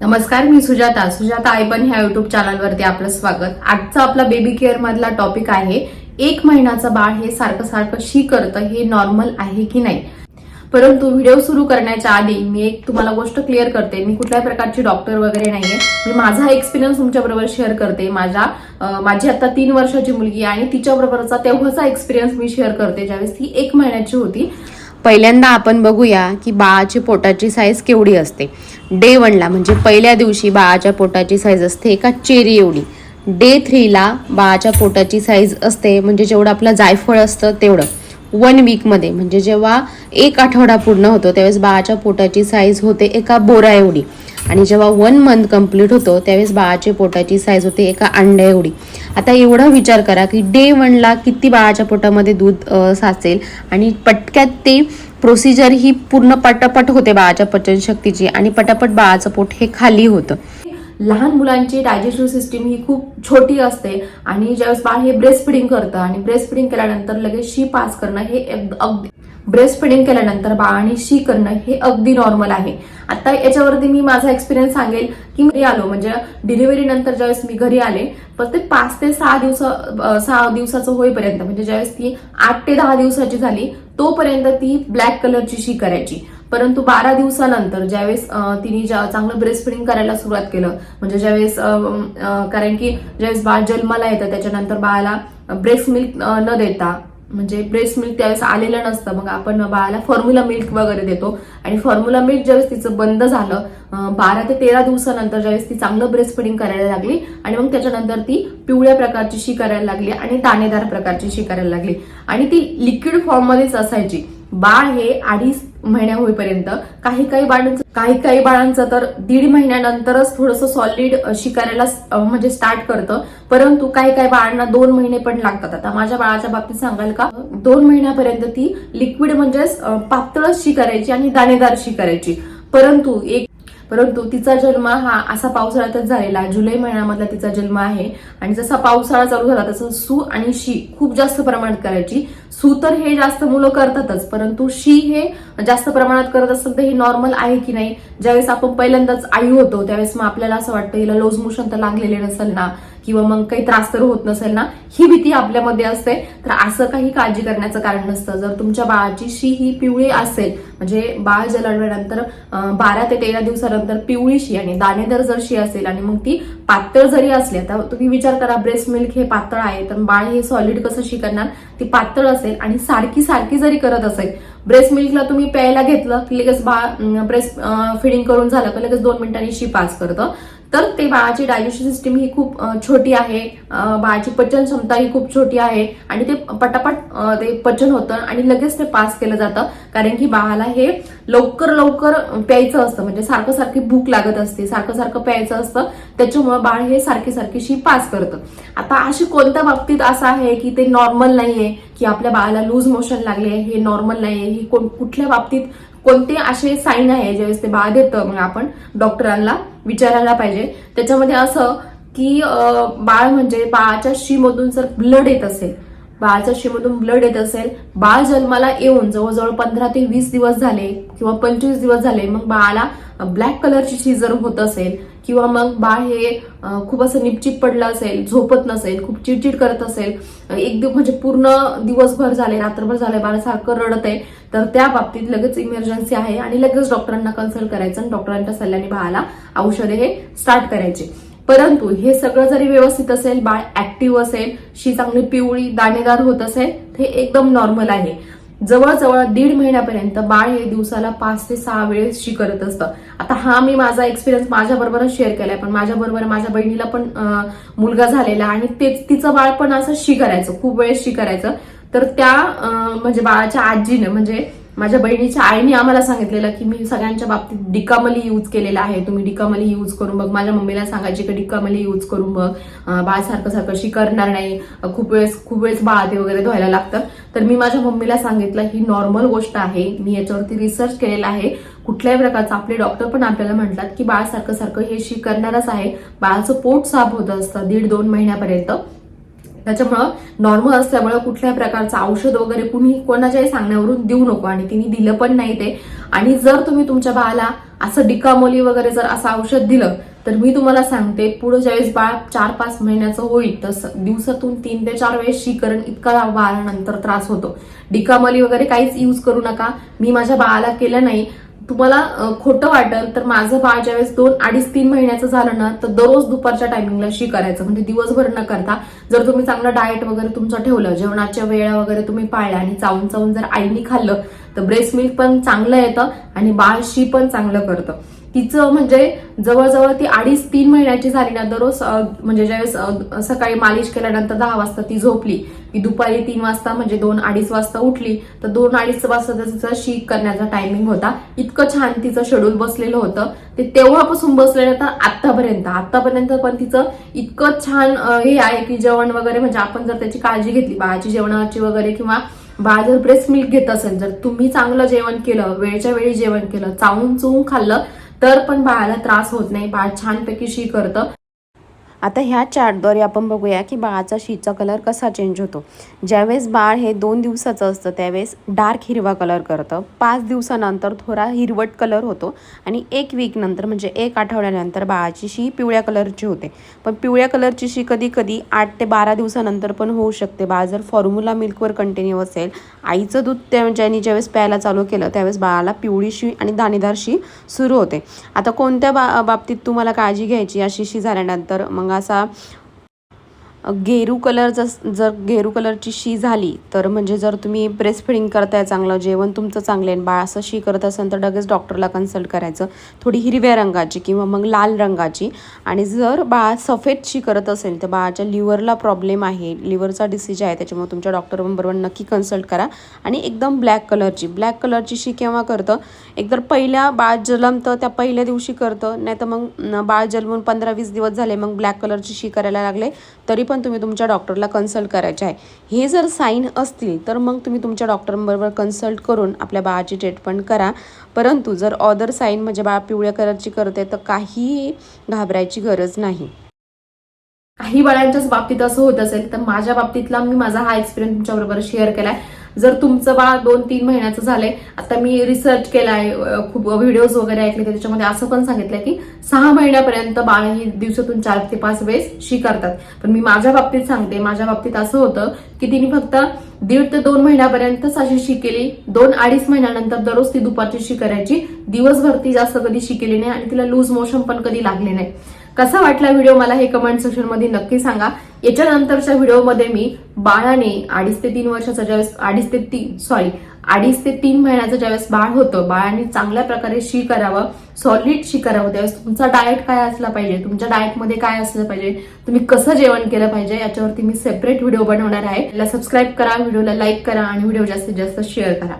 नमस्कार मी सुजाता. सुजाता आयबन ह्या युट्यूब चॅनलवरती आपलं स्वागत. आजचा आपला बेबी केअर मधला टॉपिक आहे एक महिन्याचं बाळ हे सारखं सारखं शी करतं हे नॉर्मल आहे की नाही? परंतु व्हिडिओ सुरू करण्याच्या आधी मी एक तुम्हाला गोष्ट क्लिअर करते. मी कुठल्याही प्रकारची डॉक्टर वगैरे नाहीये. मी माझा एक्सपिरियन्स तुमच्याबरोबर शेअर करते. माझ्या माझी आता तीन वर्षाची मुलगी आहे आणि तिच्याबरोबरचा तेव्हाचा एक्सपिरियन्स मी शेअर करते. ज्यावेळेस ती एक महिन्याची होती. पहिल्यांदा आपण बघूया की बाळाची पोटाची साईज केवढी असते. डे वनला म्हणजे पहिल्या दिवशी बाळाच्या पोटाची साईज असते एका चेरी एवढी. डे थ्रीला बाळाच्या पोटाची साईज असते म्हणजे जेवढं आपलं जायफळ असतं तेवढं. वन वीकमध्ये म्हणजे जेव्हा एक आठवडा पूर्ण होतो त्यावेळेस बाळाच्या पोटाची साईज होते एका बोरा एवढी. आणि जेव्हा वन मंथ कंप्लीट होतो त्यावेळेस बाळाच्या पोटाची साईज होते एका अंड्या एवढी. आता एवढा विचार करा की डे वनला किती बाळाच्या पोटामध्ये दूध साचेल आणि पटक्यात ते प्रोसिजर ही पूर्ण पटापट होते बाळाच्या पचनशक्तीची आणि पटापट बाळाचं पोट हे खाली होतं. लहान मुलांची डायजेस्टिव्ह सिस्टीम ही खूप छोटी असते आणि ज्यावेळेस बाळ हे ब्रेस्ट फिडिंग करतं आणि ब्रेस्ट फिडिंग केल्यानंतर लगेच शी पास करणं हे अगदी ब्रेस्ट फिडिंग केल्यानंतर बाळाने शी करणं हे अगदी नॉर्मल आहे. आता याच्यावरती मी माझा एक्सपिरियन्स सांगेल की मी आलो म्हणजे डिलिव्हरी नंतर ज्यावेळेस मी घरी आले पण ते पाच ते सहा दिवस सहा दिवसाचं होईपर्यंत म्हणजे ज्यावेळेस ती आठ ते दहा दिवसाची झाली तोपर्यंत ती ब्लॅक कलरची शी करायची. परंतु बारा दिवसानंतर ज्यावेळेस तिने ज्या चांगलं ब्रेस्ट फिडिंग करायला सुरुवात केलं म्हणजे ज्यावेळेस कारण की ज्यावेळेस बाळ जन्माला येतं त्याच्यानंतर बाळाला ब्रेस्ट मिल्क न देता म्हणजे ब्रेस्ट मिल्क त्यावेळेस आलेलं नसतं मग आपण बाळाला फॉर्म्युला मिल्क वगैरे देतो. आणि फॉर्म्युला मिल्क ज्यावेळेस तिचं बंद झालं बारा ते तेरा दिवसानंतर ज्यावेळेस ती चांगलं ब्रेस्ट फिडिंग करायला लागली आणि मग त्याच्यानंतर ती पिवळ्या प्रकारची शी करायला लागली आणि दाणेदार प्रकारची शी करायला लागली. आणि ती लिक्विड फॉर्ममध्येच असायची. बाळ हे अडीच महिन्या होईपर्यंत. काही काही बाळांचं काही काही बाळांचं तर दीड महिन्यानंतरच थोडंसं सॉलिड शिकायला म्हणजे स्टार्ट करतं. परंतु काही काही बाळांना दोन महिने पण लागतात. आता माझ्या बाळाच्या बाबतीत सांगाल का? दोन महिन्यापर्यंत ती लिक्विड म्हणजेच पातळ पातळच शी करायची आणि दाणेदार शी करायची परंतु एक परंतु तिचा जन्म हा असा पावसाळ्यातच झालेला जुलै महिन्यामधला तिचा जन्म आहे. आणि जसा पावसाळा चालू झाला तसं सू आणि शी खूप जास्त प्रमाणात करायची. सू तर हे जास्त मुलं करतातच परंतु शी हे जास्त प्रमाणात करत असेल तर हे नॉर्मल आहे की नाही? ज्यावेळेस आपण पहिल्यांदाच आई होतो त्यावेळेस मग आपल्याला असं वाटतं हिला लोज मोशन तर लागलेले नसेल ना? किंवा मग काही त्रास तर होत नसेल ना? ही भीती आपल्यामध्ये असते. तर असं काही काळजी करण्याचं कारण नसतं. जर तुमच्या बाळाची शी ही पिवळी असेल म्हणजे बाळ जलडल्यानंतर बारा ते तेरा दिवसानंतर पिवळीशी आणि दाणेदार जरशी असेल आणि मग ती पातळ जरी असली आता तुम्ही विचार करा ब्रेस्ट मिल्क हे पातळ आहे तर बाळ हे सॉलिड कसं शिकणार? ती पातळ असेल आणि सारखी सारखी जरी करत असेल ब्रेस्ट मिल्कला तुम्ही प्यायला घेतलं की लगेच बाळ ब्रेस्ट फिडिंग करून झालं की लगेच दोन मिनिटांनी शी पास करतं. तर ते बाळाची डायजेशन सिस्टीम ही खूप छोटी आहे. बाळाची पचन क्षमता ही खूप छोटी आहे. आणि ते पटापट ते पचन होतं आणि लगेच ते पास केलं जातं. कारण की बाळाला हे लवकर लवकर प्यायचं असतं. म्हणजे सारखं सारखी भूक लागत असते. सारखं सारखं प्यायचं असतं. त्याच्यामुळे बाळ हे सारखी सारखीशी पास करतं. आता अशी कोणत्या बाबतीत असं आहे की ते नॉर्मल नाहीये की आपल्या बाळाला लूज मोशन लागले हे नॉर्मल नाहीये ही कोण कुठल्या बाबतीत कोणते असे साईन आहे ज्यावेळेस ते बाळ देतं? मग आपण डॉक्टरांना विचारायला पाहिजे. त्याच्यामध्ये असं की बाळ म्हणजे बाळाच्या शीमधून जर ब्लड येत असेल बाळाच्या शीमधून ब्लड येत असेल बाळ जन्माला येऊन जवळजवळ पंधरा ते वीस दिवस झाले किंवा पंचवीस दिवस झाले मग बाळाला ब्लॅक कलरची शी जर होत असेल किंवा मग बाळ हे खूप असं निपचिप पडलं असेल झोपत नसेल खूप चिडचिड करत असेल एक दिवस म्हणजे पूर्ण दिवसभर झाले रात्रभर झाले बाळ सारखं रडत आहे तर त्या बाबतीत लगेच इमर्जन्सी आहे आणि लगेच डॉक्टरांना कन्सल्ट करायचं आणि डॉक्टरांच्या सल्ल्याने बाळाला औषधे हे स्टार्ट करायचे. परंतु हे सगळं जरी व्यवस्थित असेल बाळ ऍक्टिव्ह असेल शी चांगली पिवळी दाणेदार होत असेल हे एकदम नॉर्मल आहे. जवळजवळ दीड महिन्यापर्यंत बाळ हे दिवसाला पाच ते सहा वेळेस शी करत असतं. आता हा मी माझा एक्सपिरियन्स माझ्याबरोबरच शेअर केलाय पण माझ्याबरोबर माझ्या बहिणीला पण मुलगा झालेला आणि ते तिचं बाळ पण असं शी करायचं खूप वेळेस शी करायचं तर त्या म्हणजे बाळाच्या आजीने म्हणजे माझ्या बहिणीच्या आईने आम्हाला सांगितलेलं की मी सगळ्यांच्या बाबतीत डिकामली यूज केलेला आहे. तुम्ही डिकामली यूज करून बघ. माझ्या मम्मीला सांगायची की डिकामली यूज करून बघ. बाळ सारखं सारखं शी करणार नाही. खूप वेळेस खूप वेळेस बाळ ते वगैरे धुवायला लागतं. तर मी माझ्या मम्मीला सांगितलं ही नॉर्मल गोष्ट आहे. मी याच्यावरती रिसर्च केलेला आहे. कुठल्याही प्रकारचं आपले डॉक्टर पण आपल्याला म्हणतात की बाळ सारखं सारखं हे शी करणारच आहे. बाळाचं पोट साफ होत असतं दीड दोन महिन्यापर्यंत. त्याच्यामुळं नॉर्मल असल्यामुळं कुठल्याही प्रकारचं औषध वगैरे कुणी कोणाच्याही सांगण्यावरून देऊ नको. आणि तिने दिलं पण नाही ते. आणि जर तुम्ही तुमच्या बाळाला असं डिकामोली वगैरे जर असं औषध दिलं तर मी तुम्हाला सांगते पुढे ज्यावेळेस बाळ चार पाच महिन्याचं होईल तर दिवसातून तीन ते चार वेळेस शीकरण इतका बाळानंतर त्रास होतो. डिकामली वगैरे काहीच यूज करू नका. मी माझ्या बाळाला केलं नाही. तुम्हाला खोटं वाटेल तर माझं बाळ ज्यावेळेस दोन अडीच तीन महिन्याचं झालं ना तर दररोज दुपारच्या टायमिंगला शी करायचं म्हणजे दिवसभर न करता जर तुम्ही चांगलं डाएट वगैरे तुमचं ठेवलं जेवणाच्या वेळा वगैरे तुम्ही पाळल्या आणि चावून चावून जर आईनी खाल्लं तर ब्रेस्ट मिल्क पण चांगलं येतं आणि बाळ शी पण चांगलं करतं. तिचं म्हणजे जवळजवळ ती अडीच तीन महिन्याची झाली ना दररोज म्हणजे ज्यावेळेस सकाळी मालिश केल्यानंतर दहा वाजता ती झोपली. की दुपारी तीन वाजता म्हणजे दोन अडीच वाजता उठली. तर दोन अडीच वाजता तिचा शीक करण्याचा टायमिंग होता. इतकं छान तिचं शेड्यूल बसलेलं होतं. ते तेव्हापासून बसलेलं तर आतापर्यंत आतापर्यंत पण तिचं इतकं छान हे आहे की जेवण वगैरे म्हणजे आपण जर त्याची काळजी घेतली बाळाची जेवणाची वगैरे किंवा बाळ जर ब्रेस्ट मिल्क घेत असेल जर तुम्ही चांगलं जेवण केलं वेळच्या वेळी जेवण केलं चावून चुवून खाल्लं तर पण बाळाला त्रास होत नाही. बाळ छानपैकी शी करतं. आता ह्या चार्टद्वारे आपण बघूया की बाळाचा शीचा कलर कसा चेंज होतो. ज्यावेळेस बाळ हे दोन दिवसाचं असतं त्यावेळेस डार्क हिरवा कलर करतं. पाच दिवसानंतर थोडा हिरवट कलर होतो आणि एक वीकनंतर म्हणजे एक आठवड्यानंतर बाळाची शी पिवळ्या कलरची होते. पण पिवळ्या कलरची शी कधी कधी आठ ते बारा दिवसानंतर पण होऊ शकते. बाळ जर फॉर्म्युला मिल्कवर कंटिन्यू असेल आईचं दूध त्या ज्यांनी ज्यावेळेस प्यायला चालू केलं त्यावेळेस बाळाला पिवळी शी आणि दाणेदार शी सुरू होते. आता कोणत्या बा बाबतीत तुम्हाला काळजी घ्यायची अशी शी झाल्यानंतर मग असा गेरू कलर जर जर गेरू कलरची शी झाली तर म्हणजे जर तुम्ही ब्रेस्ट फिडिंग करताय चांगलं जेवण तुमचं चांगलं आहे बाळ असं शी करत असेल तर लगेच डॉक्टरला कन्सल्ट करायचं. थोडी हिरव्या रंगाची किंवा मग लाल रंगाची. आणि जर बाळ सफेद शी करत असेल तर बाळाच्या लिव्हरला प्रॉब्लेम आहे. लिव्हरचा डिसीज आहे त्याच्यामुळे तुमच्या डॉक्टरबरोबर नक्की कन्सल्ट करा. आणि एकदम ब्लॅक कलरची ब्लॅक कलरची शी केव्हा करतं? एकतर पहिल्या बाळ जलमतं त्या पहिल्या दिवशी करतं. नाही तर मग बाळ जन्मून पंधरा वीस दिवस झाले मग ब्लॅक कलरची शी करायला लागले तरी पण तुम्ही तुमच्या डॉक्टरला कन्सल्ट करायचे आहे. हे जर साईन असतील तर मग तुम्ही तुमच्या डॉक्टरांबरोबर कन्सल्ट करून आपल्या बाळाची ट्रीटमेंट करा. परंतु जर ऑदर साईन म्हणजे बाळ पिवळ्या कलरची करते तर काहीही घाबरायची गरज नाही. काही बाळांच्याच बाबतीत असं होत असेल तर माझ्या बाबतीतला मी माझा हा एक्सपिरियन्स तुमच्याबरोबर शेअर केला आहे जर तुमचं बाळ दोन तीन महिन्याचं झालंय आता मी रिसर्च केलाय खूप व्हिडिओज वगैरे ऐकले त्याच्यामध्ये असं पण सांगितलंय की सहा महिन्यापर्यंत बाळ ही दिवसातून चार ते पाच वेळेस शी करतात पण मी माझ्या बाबतीत सांगते माझ्या बाबतीत असं होतं की तिने फक्त दीड ते दोन महिन्यापर्यंतच अशी शी केली दोन अडीच महिन्यानंतर दररोज ती दुपारची शी करायची दिवसभर ती जास्त कधी शी केली नाही आणि तिला लूज मोशन पण कधी लागले नाही. कसा वाटला व्हिडिओ मला हे कमेंट सेक्शनमध्ये नक्की सांगा. याच्यानंतरच्या व्हिडिओमध्ये मी बाळाने अडीच ते तीन वर्षाचा ज्यावेळेस अडीच ते तीन सॉरी अडीच ते तीन महिन्याचं ज्यावेळेस बाळ होतं बाळाने चांगल्या प्रकारे शी करावं सॉलिड शी करावं त्यावेळेस तुमचा डाएट काय असला पाहिजे तुमच्या डाएटमध्ये काय असलं पाहिजे तुम्ही कसं जेवण केलं पाहिजे याच्यावरती मी सेपरेट व्हिडिओ बनवणार आहे. सबस्क्राईब करा व्हिडिओला लाईक करा आणि व्हिडिओ जास्तीत जास्त शेअर करा.